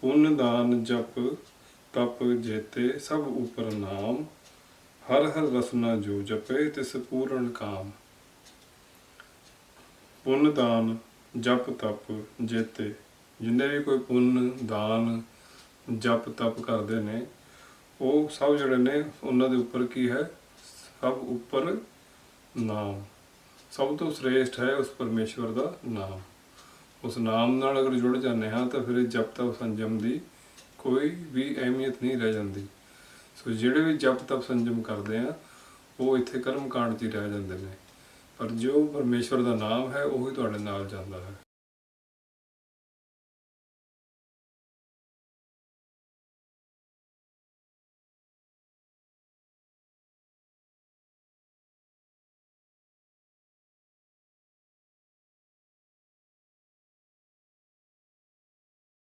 ਪੁੰਨ ਦਾਨ ਜਪ, ਤਪ ਜੇਤੇ ਸਭ ਉਪਰ ਨਾਮ, ਹਰ ਹਰ ਰਸਨਾ ਜੋ ਜਪੇ ਤਿਸ ਪੂਰਨ ਕਾਮ। ਪੁੰਨ ਦਾਨ ਜਪ, ਤਪ ਜੇਤੇ, ਜਿੰਨੇ ਵੀ ਕੋਈ ਪੁੰਨ ਦਾਨ ਜਪ, ਤਪ ਕਰਦੇ ਨੇ, ਉਹ ਸਭ ਜਿਹੜੇ ਨੇ, ਉਹਨਾਂ ਦੇ ਉੱਪਰ ਕੀ ਹੈ? ਸਭ ਉੱਪਰ ਨਾਮ। ਸਭ ਤੋਂ ਸ੍ਰੇਸ਼ਟ ਹੈ ਉਸ ਪਰਮੇਸ਼ਵਰ ਦਾ ਨਾਮ। ਉਸ ਨਾਮ ਨਾਲ ਅਗਰ ਜੁੜ ਜਾਂਦੇ ਹਾਂ ਤਾਂ ਫਿਰ ਇਹ ਜਪ ਤਪ ਸੰਜਮ ਦੀ ਕੋਈ ਵੀ ਅਹਿਮੀਅਤ ਨਹੀਂ ਰਹਿ ਜਾਂਦੀ। ਸੋ ਜਿਹੜੇ ਵੀ ਜਪ ਤਪ ਸੰਜਮ ਕਰਦੇ ਆ, ਉਹ ਇੱਥੇ ਕਰਮ ਕਾਂਡ 'ਚ ਹੀ ਰਹਿ ਜਾਂਦੇ ਨੇ। ਪਰ ਜੋ ਪਰਮੇਸ਼ਵਰ ਦਾ ਨਾਮ ਹੈ, ਉਹ ਹੀ ਤੁਹਾਡੇ ਨਾਲ ਜਾਂਦਾ ਹੈ।